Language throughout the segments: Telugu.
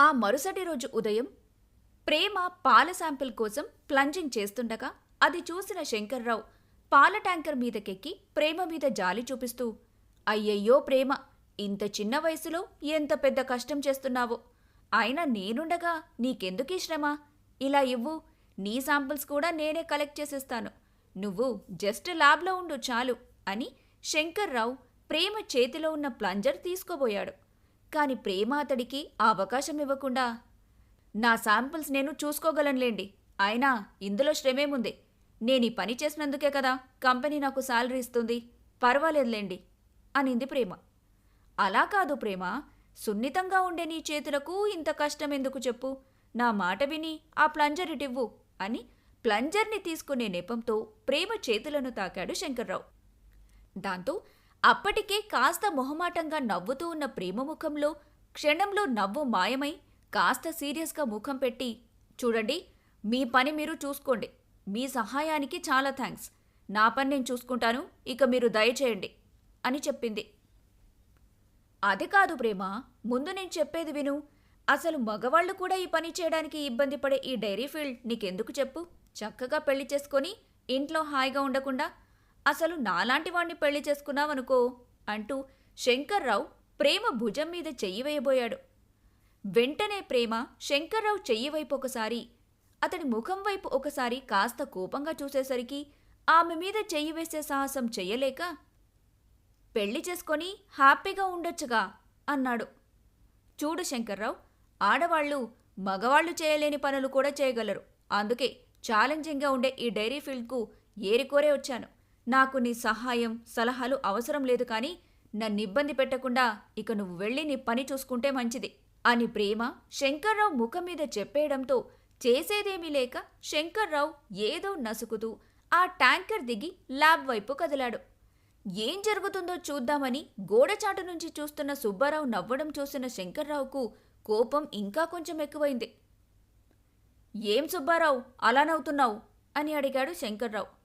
ఆ మరుసటి రోజు ఉదయం ప్రేమ పాల శాంపిల్ కోసం ప్లంజింగ్ చేస్తుండగా అది చూసిన శంకర్రావు పాల ట్యాంకర్ మీదకెక్కి ప్రేమ మీద జాలి చూపిస్తూ అయ్యయ్యో ప్రేమ ఇంత చిన్న వయసులో ఎంత పెద్ద కష్టం చేస్తున్నావో? అయినా నేనుండగా నీకెందుకీ శ్రమ? ఇలా ఇవ్వు నీ శాంపిల్స్ కూడా నేనే కలెక్ట్ చేసేస్తాను. నువ్వు జస్ట్ ల్యాబ్లో ఉండు చాలు అని శంకర్రావు ప్రేమ చేతిలో ఉన్న ప్లంజర్ తీసుకోబోయాడు. కాని ప్రేమ అతడికి ఆ అవకాశం ఇవ్వకుండా. నా శాంపిల్స్ నేను చూసుకోగలనులేండి. అయినా ఇందులో శ్రమేముంది? నేను ఈ పని చేసినందుకే కదా కంపెనీ నాకు శాలరీ ఇస్తుంది. పర్వాలేదులేండి అనింది ప్రేమ. అలా కాదు ప్రేమ. సున్నితంగా ఉండే నీ చేతులకు ఇంత కష్టం ఎందుకు చెప్పు? నా మాట విని ఆ ప్లంజర్ ఇటివ్వు అని ప్లంజర్ని తీసుకునే నెపంతో ప్రేమ చేతులను తాకాడు శంకర్రావు. దాంతో అప్పటికే కాస్త మొహమాటంగా నవ్వుతూ ఉన్న ప్రేమ ముఖంలో క్షణంలో నవ్వు మాయమై కాస్త సీరియస్గా ముఖం పెట్టి చూడండి మీ పని మీరు చూసుకోండి. మీ సహాయానికి చాలా థ్యాంక్స్. నా పని నేను చూసుకుంటాను. ఇక మీరు దయచేయండి. అని చెప్పింది. అది కాదు ప్రేమ. ముందు నేను చెప్పేది విను. అసలు మగవాళ్ళు కూడా ఈ పని చేయడానికి ఇబ్బంది పడే ఈ డైరీ ఫీల్డ్ నీకెందుకు చెప్పు? చక్కగా పెళ్ళి చేసుకొని ఇంట్లో హాయిగా ఉండకుండా అసలు నాలాంటి వాణ్ణి పెళ్ళి చేసుకున్నావనుకో? అంటూ శంకర్రావు ప్రేమ భుజం మీద చెయ్యి వేయబోయాడు. వెంటనే ప్రేమ శంకర్రావు చెయ్యి వైపు ఒకసారి అతడి ముఖం వైపు ఒకసారి కాస్త కోపంగా చూసేసరికి ఆమె మీద చెయ్యి వేసే సాహసం చెయ్యలేక పెళ్ళి చేసుకొని హ్యాపీగా ఉండొచ్చుగా అన్నాడు. చూడు శంకర్రావు ఆడవాళ్ళు మగవాళ్ళు చేయలేని పనులు కూడా చేయగలరు. అందుకే ఛాలెంజింగ్గా ఉండే ఈ డైరీ ఫీల్డ్కు ఏరికోరే వచ్చాను. నాకు నీ సహాయం సలహాలు అవసరం లేదు కానీ నన్ను ఇబ్బంది పెట్టకుండా ఇక నువ్వు వెళ్ళి నీ పని చూసుకుంటే మంచిది. అని ప్రేమ శంకర్రావు ముఖం మీద చెప్పేయడంతో చేసేదేమీ లేక శంకర్రావు ఏదో నసుకుతూ ఆ ట్యాంకర్ దిగి ల్యాబ్ వైపు కదిలాడు. ఏం జరుగుతుందో చూద్దామని గోడచాటు నుంచి చూస్తున్న సుబ్బారావు నవ్వడం చూసిన శంకర్రావుకు కోపం ఇంకా కొంచెం ఎక్కువైంది. ఏం సుబ్బారావు? అలా నవ్వుతున్నావు? అని అడిగాడు శంకర్రావు.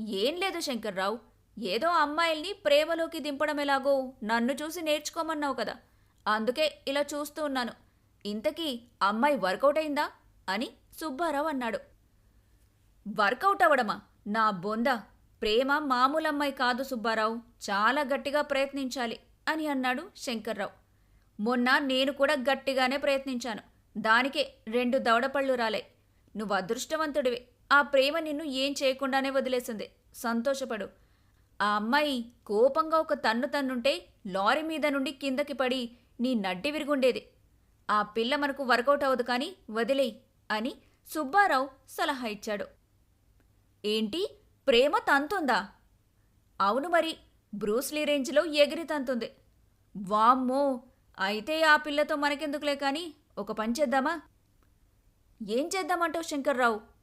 ఏం లేదు శంకర్రావు. ఏదో అమ్మాయిల్ని ప్రేమలోకి దింపడం ఎలాగో నన్ను చూసి నేర్చుకోమన్నావు కదా. అందుకే ఇలా చూస్తూ ఉన్నాను. ఇంతకీ అమ్మాయి వర్కౌట్ అయిందా? అని సుబ్బారావు అన్నాడు. వర్కౌట్ అవ్వడమా? నా బొంద. ప్రేమ మామూలు అమ్మాయి కాదు సుబ్బారావు. చాలా గట్టిగా ప్రయత్నించాలి అని అన్నాడు శంకర్రావు. మొన్న నేను కూడా గట్టిగానే ప్రయత్నించాను. దానికే రెండు దవడపళ్ళు రాలే. నువ్వు అదృష్టవంతుడివే. ఆ ప్రేమ నిన్ను ఏం చేయకుండానే వదిలేసింది. సంతోషపడు. ఆ అమ్మాయి కోపంగా ఒక తన్ను తన్నుంటే లారీ మీద నుండి కిందకి పడి నీ నడ్డి విరుగుండేది. ఆ పిల్ల మనకు వర్కౌట్ అవ్వదు కానీ వదిలేయి అని సుబ్బారావు సలహా ఇచ్చాడు. ఏంటి? ప్రేమ తంతుందా? అవును మరి బ్రూస్లీ రేంజ్లో ఎగిరి తంతుంది. వామ్మో! అయితే ఆ పిల్లతో మనకెందుకులే కానీ ఒక పని చేద్దామా? ఏం చేద్దామంటావు శంకర్రావు?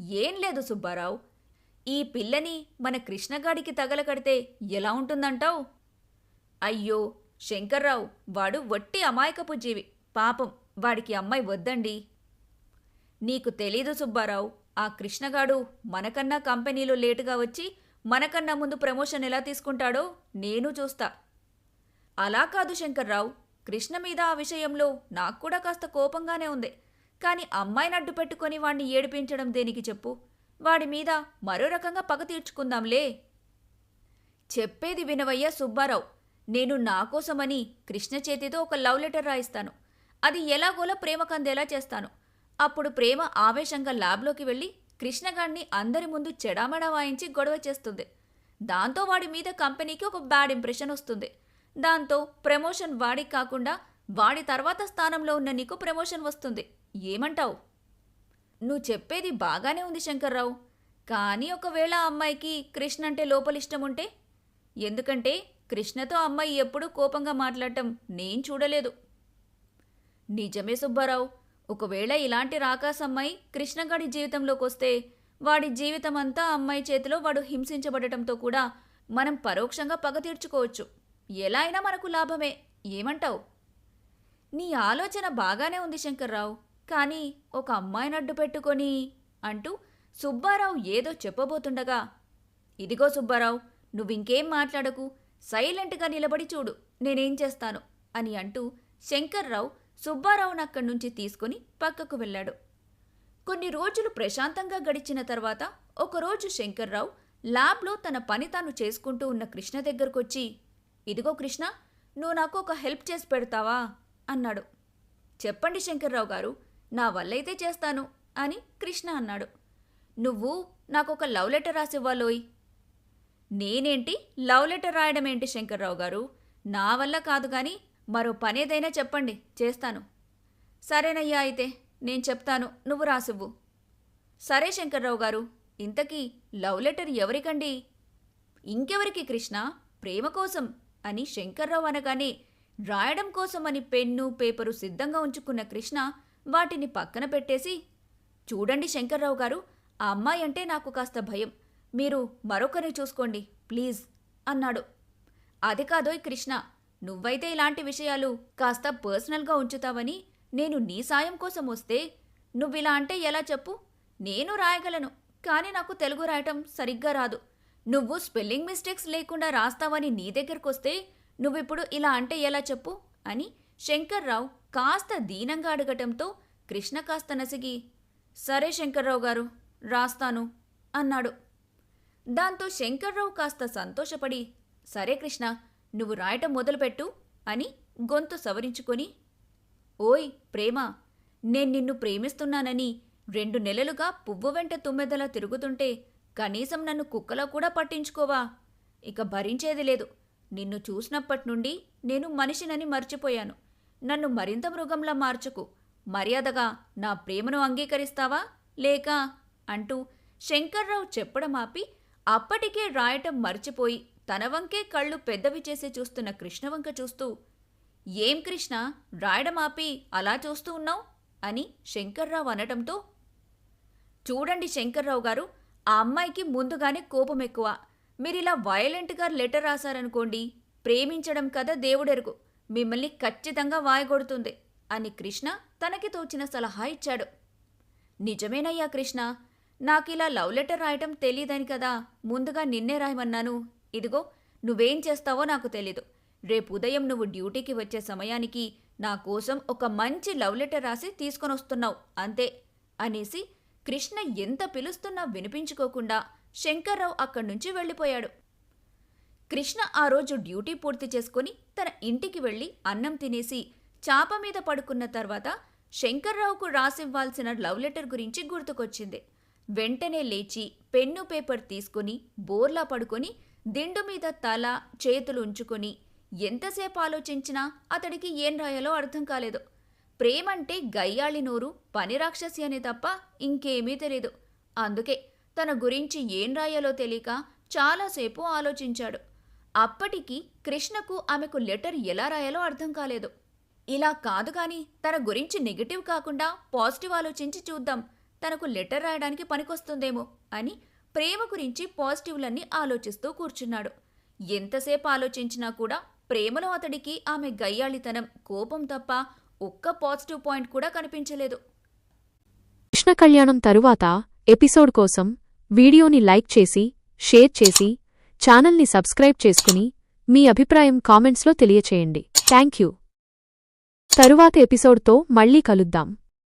ఏం లేదు సుబ్బారావు. ఈ పిల్లని మన కృష్ణగాడికి తగలకడితే ఎలా ఉంటుందంటావు? అయ్యో శంకర్రావు వాడు వట్టి అమాయకపు జీవి. పాపం వాడికి అమ్మాయి వద్దండి. నీకు తెలీదు సుబ్బారావు ఆ కృష్ణగాడు మనకన్నా కంపెనీలో లేటుగా వచ్చి మనకన్నా ముందు ప్రమోషన్ ఎలా తీసుకుంటాడో నేను చూస్తా. అలా కాదు శంకర్రావు కృష్ణ మీద ఆ విషయంలో నాకు కూడా కాస్త కోపంగానే ఉంది. కానీ అమ్మాయిని అడ్డు పెట్టుకొని వాణ్ణి ఏడిపించడం దేనికి చెప్పు? వాడి మీద మరో రకంగా పగ తీర్చుకుందాంలే. చెప్పేది వినవయ్య సుబ్బారావు. నేను నా కోసమని కృష్ణ చేతితో ఒక లవ్ లెటర్ రాయిస్తాను. అది ఎలాగోలా ప్రేమ కందేలా చేస్తాను. అప్పుడు ప్రేమ ఆవేశంగా ల్యాబ్లోకి వెళ్ళి కృష్ణగాడిని అందరి ముందు చెడామడా వాయించి గొడవ చేస్తుంది. దాంతో వాడి మీద కంపెనీకి ఒక బ్యాడ్ ఇంప్రెషన్ వస్తుంది. దాంతో ప్రమోషన్ వాడికి కాకుండా వాడి తర్వాత స్థానంలో ఉన్న నీకు ప్రమోషన్ వస్తుంది. ఏమంటావు? నువ్వు చెప్పేది బాగానే ఉంది శంకర్రావు. కానీ ఒకవేళ అమ్మాయికి కృష్ణ అంటే లోపలిష్టం ఉంటే ఎందుకంటే కృష్ణతో అమ్మాయి ఎప్పుడూ కోపంగా మాట్లాడటం నేను చూడలేదు. నిజమే సుబ్బారావు. ఒకవేళ ఇలాంటి రాకాస్ అమ్మాయి కృష్ణగాడి జీవితంలోకి వస్తే వాడి జీవితం అంతా అమ్మాయి చేతిలో వాడు హింసించబడటంతో కూడా మనం పరోక్షంగా పగ తీర్చుకోవచ్చు. ఎలా అయినా మనకు లాభమే. ఏమంటావు? నీ ఆలోచన బాగానే ఉంది శంకర్రావు. కానీ ఒక అమ్మాయిని అడ్డు పెట్టుకొని అంటూ సుబ్బారావు ఏదో చెప్పబోతుండగా ఇదిగో సుబ్బారావు నువ్వింకేం మాట్లాడకు సైలెంట్గా నిలబడి చూడు నేనేం చేస్తాను? అని అంటూ శంకర్రావు సుబ్బారావును అక్కడి నుంచి తీసుకుని పక్కకు వెళ్ళాడు. కొన్ని రోజులు ప్రశాంతంగా గడిచిన తర్వాత ఒకరోజు శంకర్రావు ల్యాబ్లో తన పని తాను చేసుకుంటూ ఉన్న కృష్ణ దగ్గరకొచ్చి ఇదిగో కృష్ణ నువ్వు నాకు ఒక హెల్ప్ చేసి పెడతావా? అన్నాడు. చెప్పండి శంకర్రావు గారు నా వల్లైతే చేస్తాను అని కృష్ణ అన్నాడు. నువ్వు నాకు ఒక లవ్ లెటర్ రాసివ్వాలోయ్. నేనేంటి లవ్ లెటర్ రాయడం ఏంటి శంకర్రావు గారు? నా వల్ల కాదు కానీ మరో పనేదైనా చెప్పండి చేస్తాను. సరేనయ్యా అయితే నేను చెప్తాను నువ్వు రాసివ్వు. సరే శంకర్రావు గారు ఇంతకీ లవ్ లెటర్ ఎవరికండి? ఇంకెవరికి కృష్ణ? ప్రేమ కోసం అని శంకర్రావు అనగానే రాయడం కోసమని పెన్ను పేపరు సిద్ధంగా ఉంచుకున్న కృష్ణ వాటిని పక్కన పెట్టేసి చూడండి శంకర్రావు గారు ఆ అమ్మాయి అంటే నాకు కాస్త భయం. మీరు మరొకరిని చూసుకోండి ప్లీజ్ అన్నాడు. అది కాదోయ్ కృష్ణ నువ్వైతే ఇలాంటి విషయాలు కాస్త పర్సనల్గా ఉంచుతావని నేను నీ సాయం కోసం వస్తే నువ్విలా అంటే ఎలా చెప్పు? నేను రాయగలను కానీ నాకు తెలుగు రాయటం సరిగ్గా రాదు. నువ్వు స్పెల్లింగ్ మిస్టేక్స్ లేకుండా రాస్తావని నీ దగ్గరకొస్తే నువ్విప్పుడు ఇలా అంటే ఎలా చెప్పు? అని శంకర్రావు కాస్త దీనంగా అడగటంతో కృష్ణ కాస్త నసిగి సరే శంకర్రావు గారు రాస్తాను అన్నాడు. దాంతో శంకర్రావు కాస్త సంతోషపడి సరే కృష్ణ నువ్వు రాయటం మొదలుపెట్టు అని గొంతు సవరించుకొని ఓయ్ ప్రేమ నేను నిన్ను ప్రేమిస్తున్నానని రెండు నెలలుగా పువ్వు వెంట తుమ్మెదలా తిరుగుతుంటే కనీసం నన్ను కుక్కలా కూడా పట్టించుకోవా? ఇక భరించేది లేదు. నిన్ను చూసినప్పటి నుండి నేను మనిషినని మర్చిపోయాను. నన్ను మరింత మృగంలా మార్చుకు. మర్యాదగా నా ప్రేమను అంగీకరిస్తావా? లేక అంటూ శంకర్రావు చెప్పడం ఆపి అప్పటికే రాయటం మర్చిపోయి తన వంకే కళ్ళు పెద్దవి చేసి చూస్తున్న కృష్ణవంక చూస్తూ ఏం కృష్ణ? రాయడం ఆపి అలా చూస్తూ ఉన్నావు? అని శంకర్రావు అనటంతో చూడండి శంకర్రావు గారు ఆ అమ్మాయికి ముందుగానే కోపం ఎక్కువ మీరిలా వయలెంట్గా లెటర్ రాశారనుకోండి ప్రేమించడం కదా దేవుడెరుగు. మిమ్మల్ని ఖచ్చితంగా వాయగొడుతుంది అని కృష్ణ తనకి తోచిన సలహా ఇచ్చాడు. నిజమేనయ్యా కృష్ణ నాకిలా లవ్ లెటర్ రాయటం తెలియదని కదా ముందుగా నిన్నే రాయమన్నాను. ఇదిగో నువ్వేం చేస్తావో నాకు తెలీదు. రేపు ఉదయం నువ్వు డ్యూటీకి వచ్చే సమయానికి నా కోసం ఒక మంచి లవ్ లెటర్ రాసి తీసుకొనొస్తున్నావు అంతే అనేసి కృష్ణ ఎంత పిలుస్తున్నా వినిపించుకోకుండా శంకర్రావు అక్కడి నుంచి వెళ్ళిపోయాడు. కృష్ణ ఆ రోజు డ్యూటీ పూర్తి చేసుకుని తన ఇంటికి వెళ్ళి అన్నం తినేసి చాప మీద పడుకున్న తర్వాత శంకర్రావుకు రాసివ్వాల్సిన లవ్ లెటర్ గురించి గుర్తుకొచ్చింది. వెంటనే లేచి పెన్ను పేపర్ తీసుకుని బోర్లా పడుకొని దిండు మీద తల చేతులు ఉంచుకొని ఎంతసేపు ఆలోచించినా అతడికి ఏం రాయాలో అర్థం కాలేదు. ప్రేమంటే గయ్యాళి నోరు పని రాక్షసి అనే తప్ప ఇంకేమీ తెలీదు. అందుకే తన గురించి ఏం రాయాలో తెలియక చాలాసేపు ఆలోచించాడు. అప్పటికి కృష్ణకు ఆమెకు లెటర్ ఎలా రాయాలో అర్థం కాలేదు. ఇలా కాదు కానీ తన గురించి నెగిటివ్ కాకుండా పాజిటివ్ ఆలోచించి చూద్దాం తనకు లెటర్ రాయడానికి పనికొస్తుందేమో అని ప్రేమ గురించి పాజిటివ్లన్నీ ఆలోచిస్తూ కూర్చున్నాడు. ఎంతసేపు ఆలోచించినా కూడా ప్రేమలో అతడికి ఆమె గయ్యాళితనం కోపం తప్ప ఒక్క పాజిటివ్ పాయింట్ కూడా కనిపించలేదు. కృష్ణ కళ్యాణం తరువాత ఎపిసోడ్ కోసం వీడియోని లైక్ చేసి షేర్ చేసి ఛానల్ని సబ్స్క్రైబ్ చేసుకుని మీ అభిప్రాయం కామెంట్స్లో తెలియచేయండి. థ్యాంక్ యూ తరువాత ఎపిసోడ్తో మళ్ళీ కలుద్దాం.